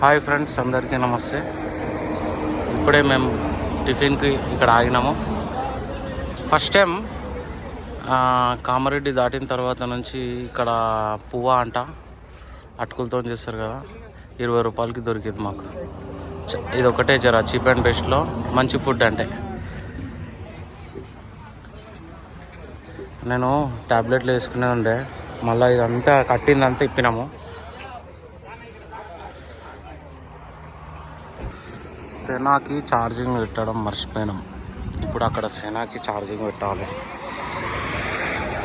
Hi friends అందరికీ నమస్తే. ఇప్పుడే మేము టిఫిన్కి ఇక్కడ ఆగినాము. ఫస్ట్ టైం కామారెడ్డి దాటిన తర్వాత నుంచి ఇక్కడ పువ్వా అంట అటుకులతో చేస్తారు కదా ఇరవై రూపాయలకి దొరికింది మాకు. చ- ఇది ఒకటే జర చీప్ అండ్ బెస్ట్లో మంచి ఫుడ్ అంటే. నేను టాబ్లెట్లు వేసుకునే ఉండే. మళ్ళీ ఇదంతా కట్టిందంతా ఇప్పినాము. సెనాకి ఛార్జింగ్ పెట్టడం మర్చిపోయినాం. ఇప్పుడు అక్కడ సెనాకి ఛార్జింగ్ పెట్టాలి.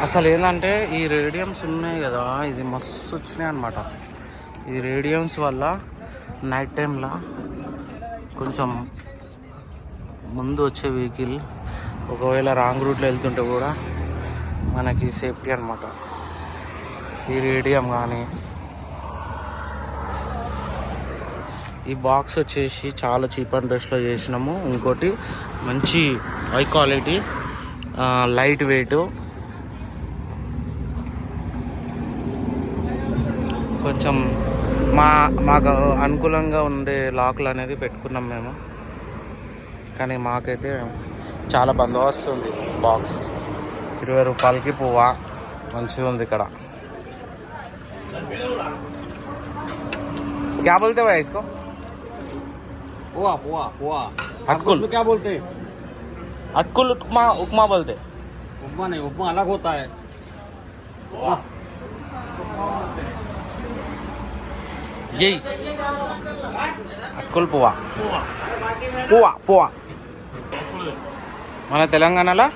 అసలు ఏంటంటే ఈ రేడియమ్స్ ఉన్నాయి కదా ఇది మస్తు వచ్చినాయి అనమాట ఈ రేడియమ్స్ వల్ల నైట్ టైంలో కొంచెం ముందు వచ్చే వెహికల్ ఒకవేళ రాంగ్ రూట్లో వెళ్తుంటే కూడా మనకి సేఫ్టీ అనమాట ఈ రేడియం కానీ. ఈ బాక్స్ వచ్చేసి చాలా చీప్ అండ్ బెస్ట్లో చేసినాము. ఇంకోటి మంచి హై క్వాలిటీ లైట్ వెయిట్ కొంచెం మా మాకు అనుకూలంగా ఉండే లాక్లు అనేది పెట్టుకున్నాం మేము. కానీ మాకైతే చాలా బందోబస్తు ఉంది బాక్స్. ఇరవై రూపాయలకి పువ్వా? మంచిగా ఉంది ఇక్కడ. क्या बोलते हो इसको पोहा पोहा पोहा अटकुल। तो क्या बोलते हैं अटकुल उपमा उपमा बोलते उपमा नहीं उपमा अलग होता है यही అటుకుల్ పువ్వా పువ్వా పువ్వా మన తెలంగాణలో